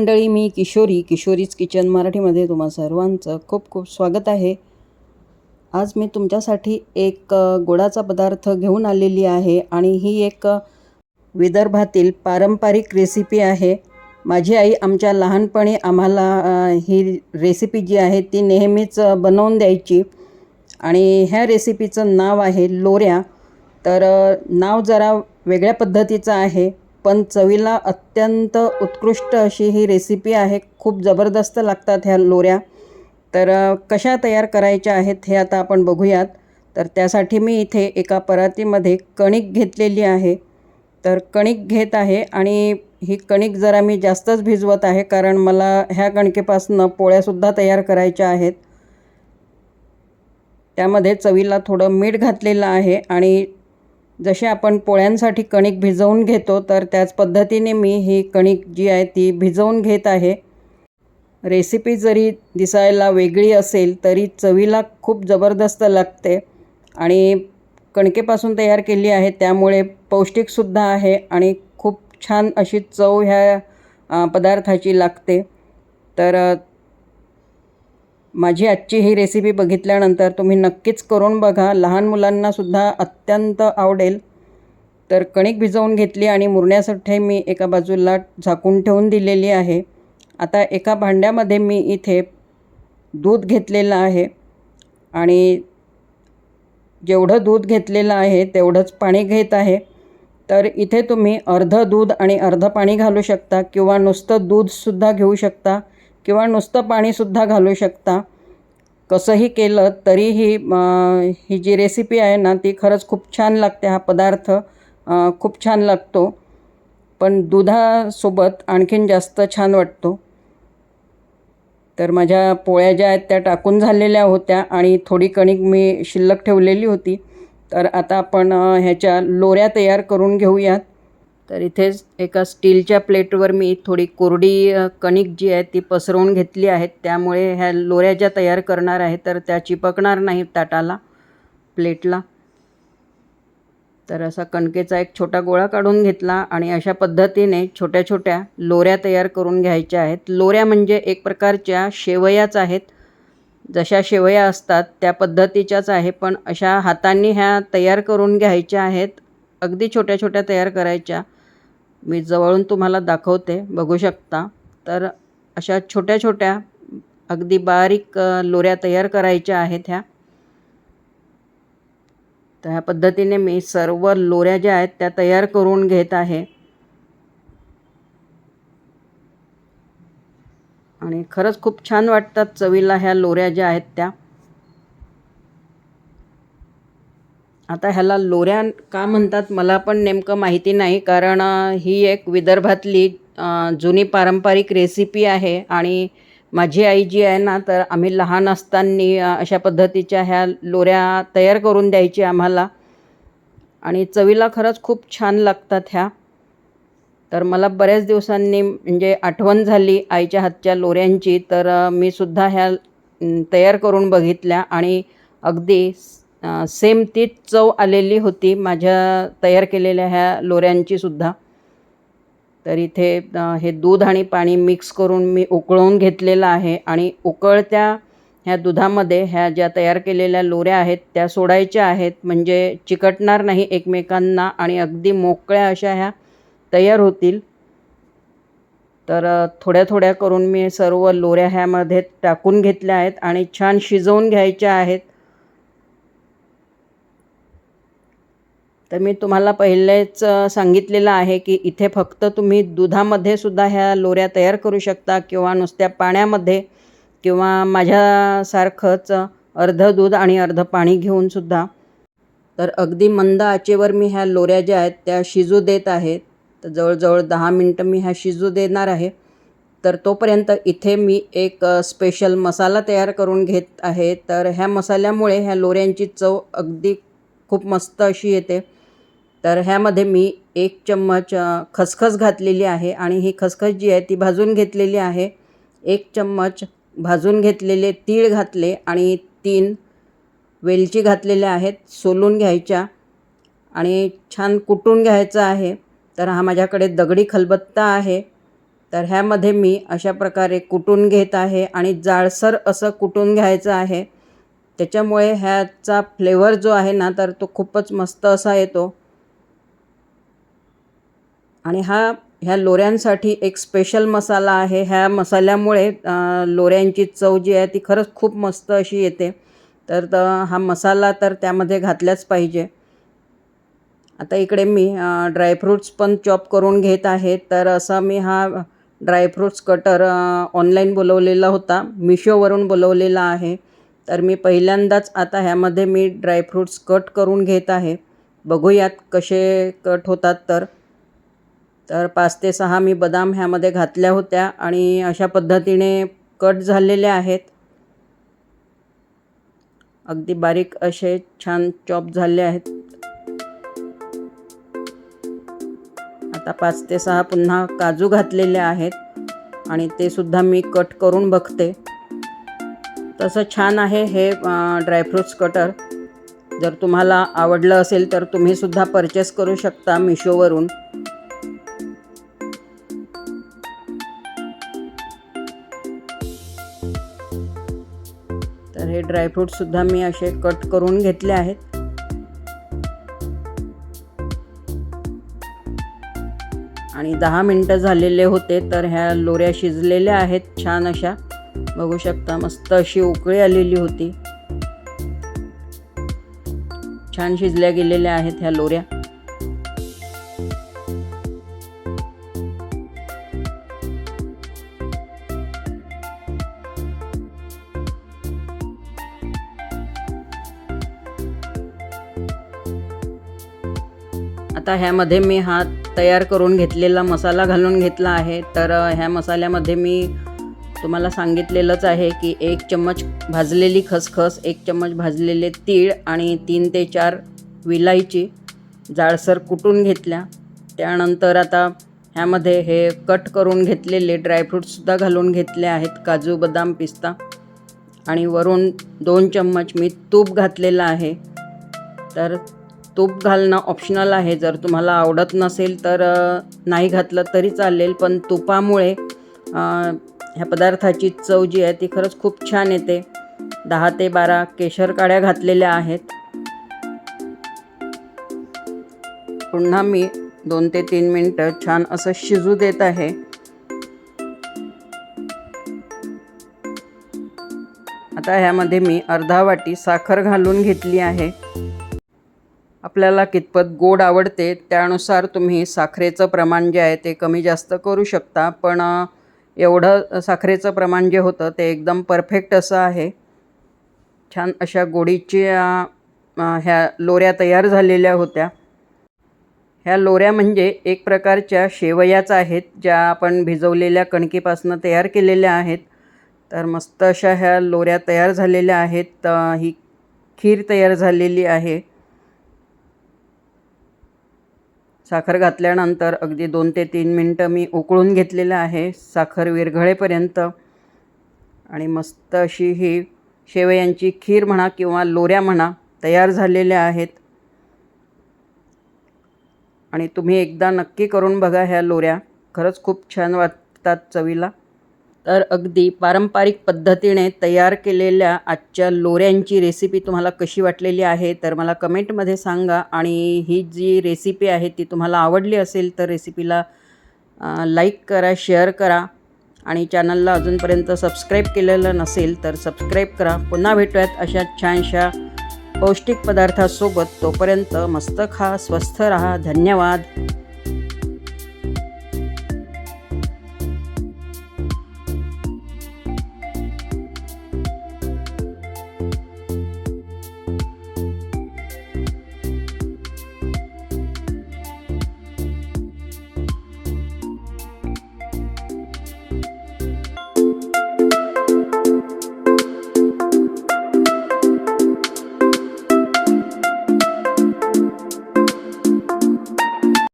मंडळी मी किशोरी किशोरीज किचन मराठीमध्ये तुम्हा सर्वांचं खूप खूप स्वागत आहे. आज मी तुमच्यासाठी एक गोडाचा पदार्थ घेऊन आलेली आहे आणि ही एक विदर्भातील पारंपरिक रेसिपी आहे. माझी आई आमच्या लहानपणी आम्हाला ही रेसिपी जी आहे ती नेहमीच बनवून द्यायची आणि ह्या रेसिपीचं नाव आहे लोऱ्या. तर नाव जरा वेगळ्या पद्धतीचं आहे. पण चवीला अत्यंत उत्कृष्ट अशी ही रेसिपी आहे. खूप जबरदस्त लागतात ह्या लोऱ्या. तर कशा तयार करायच्या आहेत हे आता आपण बघूयात. तर त्यासाठी मी इथे एका परातीमध्ये कणिक घेतलेली आहे. तर कणिक घेत आहे आणि ही कणिक जरा मी जास्तच भिजवत आहे कारण मला ह्या कणकेपासनं पोळ्यासुद्धा तयार करायच्या आहेत. त्यामध्ये चवीला थोडं मीठ घातलेलं आहे आणि जसे आपण पोळ्यांसाठी कणिक भिजवून घेतो तर त्याच पद्धतीने मी ही कणिक जी आहे ती भिजवून घेत आहे. रेसिपी जरी दिसायला वेगळी असेल तरी चवीला खूप जबरदस्त लागते आणि कणकेपासून तयार केली आहे त्यामुळे पौष्टिकसुद्धा आहे आणि खूप छान अशी चव ह्या पदार्थाची लागते. तर माझी आजची ही रेसिपी बघितल्यानंतर तुम्ही नक्कीच करून बघा. लहान मुलांनासुद्धा अत्यंत आवडेल. तर कणिक भिजवून घेतली आणि मुरण्यासाठी मी एका बाजूला झाकून ठेवून दिलेली आहे. आता एका भांड्यामध्ये मी इथे दूध घेतलेलं आहे. आणि जेवढं दूध घेतलेलं आहे तेवढंच पाणी घेत आहे. तर इथे तुम्ही अर्धं दूध आणि अर्धं पाणी घालू शकता किंवा नुसतं दूधसुद्धा घेऊ शकता. किंवा नुसतं पाणीसुद्धा घालू शकता. कसंही केलं तरीही ही जी रेसिपी आहे ना ती खरंच खूप छान लागते. हा पदार्थ खूप छान लागतो. पण दुधासोबत आणखीन जास्त छान वाटतो. तर माझ्या पोळ्या ज्या आहेत त्या टाकून झालेल्या होत्या आणि थोडी कणिक मी शिल्लक ठेवलेली होती. तर आता आपण ह्याच्या लोऱ्या तयार करून घेऊयात. तर इथेच एका स्टीलच्या प्लेटवर मी थोडी कोरडी कणिक जी आहे ती पसरवून घेतली आहेत त्यामुळे ह्या लोऱ्या ज्या तयार करणार आहे तर त्या चिपकणार नाही ताटाला प्लेटला. तर असा कणकेचा एक छोटा गोळा काढून घेतला आणि अशा पद्धतीने छोट्या छोट्या लोऱ्या तयार करून घ्यायच्या आहेत. लोऱ्या म्हणजे एक प्रकारच्या शेवयाच आहेत. जशा शेवया असतात त्या पद्धतीच्याच आहे पण अशा हातांनी ह्या तयार करून घ्यायच्या आहेत. अगदी छोट्या छोट्या तयार करायच्या. मी जवळून तुम्हाला दाखवते बघू शकता. तर अशा छोट्या छोट्या अगदी बारीक लोऱ्या तयार करायच्या आहेत ह्या. तर ह्या पद्धतीने मी सर्व लोऱ्या ज्या आहेत त्या तयार करून घेत आहे. आणि खरंच खूप छान वाटतात चवीला ह्या लोऱ्या ज्या आहेत त्या. आता ह्याला लोऱ्या का म्हणतात मला पण नेमकं माहिती नाही. कारण ही एक विदर्भातली जुनी पारंपरिक रेसिपी आहे आणि माझी आई जी आहे ना तर आम्ही लहान असताना अशा पद्धतीच्या ह्या लोऱ्या तयार करून द्यायची आम्हाला. आणि चवीला खरंच खूप छान लागतात ह्या. तर मला बऱ्याच दिवसांनी म्हणजे आठवण झाली आईच्या हातच्या लोऱ्यांची. तर मी सुद्धा ह्या तयार करून बघितल्या आणि अगदी सेम तीच चव आलेली होती माझ्या तयार केलेल्या ह्या लोऱ्यांची सुद्धा. तर इथे हे दूध आणि पाणी मिक्स करून मी उकळवून घेतलेलं आहे आणि उकळत्या ह्या दुधामध्ये ह्या ज्या तयार केलेल्या लोऱ्या आहेत त्या सोडायच्या आहेत. म्हणजे चिकटणार नाही एकमेकांना आणि अगदी मोकळ्या अशा ह्या तयार होतील. तर थोड्या थोड्या करून मी सर्व लोऱ्या ह्यामध्ये टाकून घेतल्या आहेत आणि छान शिजवून घ्यायच्या आहेत. तर मी तुम्हाला पहिलेच सांगितलेलं आहे की इथे फक्त तुम्ही दुधामध्ये सुद्धा ह्या लोऱ्या तयार करू शकता किंवा नुसत्या पाण्यामध्ये किंवा माझ्यासारखंच अर्धं दूध आणि अर्धं पाणी घेऊन सुद्धा. तर अगदी मंद आचेवर मी ह्या लोऱ्या ज्या आहेत त्या शिजू देत आहे. तर जवळजवळ दहा मिनटं मी ह्या शिजू देणार आहे. तर तोपर्यंत इथे मी एक स्पेशल मसाला तयार करून घेत आहे. तर ह्या मसाल्यामुळे ह्या लोऱ्यांची चव अगदी खूप मस्त अशी येते. तर ह्यामध्ये मी एक चम्मच खसखस घातलेली आहे आणि ही खसखस जी आहे ती भाजून घेतलेली आहे. एक चम्मच भाजून घेतलेले तीळ घातले आणि तीन वेलची घातलेल्या आहेत सोलून घ्यायच्या आणि छान कुटून घ्यायचं आहे. तर हा माझ्याकडे दगडी खलबत्ता आहे. तर ह्यामध्ये मी अशा प्रकारे कुटून घेत आहे आणि जाडसर असं कुटून घ्यायचं आहे. त्याच्यामुळे ह्याचा फ्लेवर जो आहे ना तर तो खूपच मस्त असा येतो. आणि हा ह्या लोऱ्यांसाठी एक स्पेशल मसाला आहे. ह्या मसाल्यामुळे लोऱ्यांची चव जी आहे ती खरंच खूप मस्त अशी येते. तर हा मसाला तर त्यामध्ये घातलाच पाहिजे. आता इकडे मी ड्रायफ्रूट्स पण चॉप करून घेत आहे. तर असा मी हा ड्रायफ्रूट्स कटर ऑनलाईन बोलवलेला होता. मिशोवरून बोलवलेला आहे. तर मी पहिल्यांदाच आता ह्यामध्ये मी ड्रायफ्रूट्स कट करून घेत आहे. बघूयात कसे कट होतात तर. तर पाच ते सहा मी बदाम ह्यामध्ये घातल्या होत्या आणि अशा पद्धतीने कट झालेले आहेत. अगदी बारीक असे छान चॉप झाले आहेत. आता पाच ते सहा पुन्हा काजू घातलेले आहेत आणि ते सुद्धा मी कट करून बघते. तसं छान आहे हे ड्रायफ्रूट्स कटर जर तुम्हाला आवडलं असेल तर तुम्ही सुद्धा परचेस करू शकता मिशोवरून. तर हे ड्रायफ्रूटसुद्धा मी असे कट करून घेतले आहेत. आणि दहा मिनटं झालेले होते तर ह्या लोऱ्या शिजलेल्या आहेत छान अशा. बघू शकता मस्त अशी उकळी आलेली होती. छान शिजल्या गेलेल्या आहेत ह्या लोऱ्या. आता ह्यामध्ये मी हा तयार करून घेतलेला मसाला घालून घेतला आहे. तर ह्या मसाल्यामध्ये मी तुम्हाला सांगितलेलंच आहे की एक चम्मच भाजलेली खसखस एक चम्मच भाजलेले तीळ आणि तीन ते चार विलायची जाडसर कुटून घेतल्या. त्यानंतर आता ह्यामध्ये हे कट करून घेतलेले ड्रायफ्रूटसुद्धा घालून घेतले आहेत. काजू बदाम पिस्ता आणि वरून दोन चम्मच मी तूप घातलेलं आहे. तर तूप घालणं ऑप्शनल आहे. जर तुम्हाला आवडत नसेल तर नाही घातलं तरी चालेल पण तुपामुळे ह्या पदार्थाची चव जी आहे ती खरंच खूप छान येते. दहा ते बारा केशर काड्या घातलेल्या आहेत. पुन्हा मी दोन ते तीन मिनटं छान असं शिजू देत आहे. आता ह्यामध्ये मी अर्धा वाटी साखर घालून घेतली आहे. आपल्याला कितपत गोड आवडते त्यानुसार तुम्ही साखरेचं प्रमाण जे आहे ते कमी जास्त करू शकता. पण एवढं साखरेचं प्रमाण जे होतं ते एकदम परफेक्ट असं आहे. छान अशा गोडीची ह्या लोऱ्या तयार झालेल्या होत्या. ह्या लोऱ्या म्हणजे एक प्रकारच्या शेवयाच आहेत ज्या आपण भिजवलेल्या कणकीपासून तयार केलेल्या आहेत. तर मस्त अशा ह्या लोऱ्या तयार झालेल्या आहेत. ही खीर तयार झालेली आहे. साखर घातल्यानंतर अगदी दोन ते तीन मिनटं मी उकळून घेतलेलं आहे. साखर विरघळेपर्यंत. आणि मस्त अशी ही शेवयांची खीर म्हणा किंवा लोऱ्या म्हणा तयार झालेल्या आहेत. आणि तुम्ही एकदा नक्की करून बघा ह्या लोऱ्या. खरंच खूप छान वाटतात चवीला. तर अगदी पारंपरिक पद्धतीने तयार केलेल्या आजच्या लोऱ्यांची रेसिपी तुम्हाला कशी वाटलेली आहे तर मला कमेंटमध्ये सांगा. आणि ही जी रेसिपी आहे ती तुम्हाला आवडली असेल तर रेसिपीला लाईक करा शेअर करा. आणि चॅनलला अजूनपर्यंत सबस्क्राईब केलेलं नसेल तर सबस्क्राईब करा. पुन्हा भेटूयात अशा छानशा पौष्टिक पदार्थासोबत. तोपर्यंत मस्त खा स्वस्थ राहा. धन्यवाद.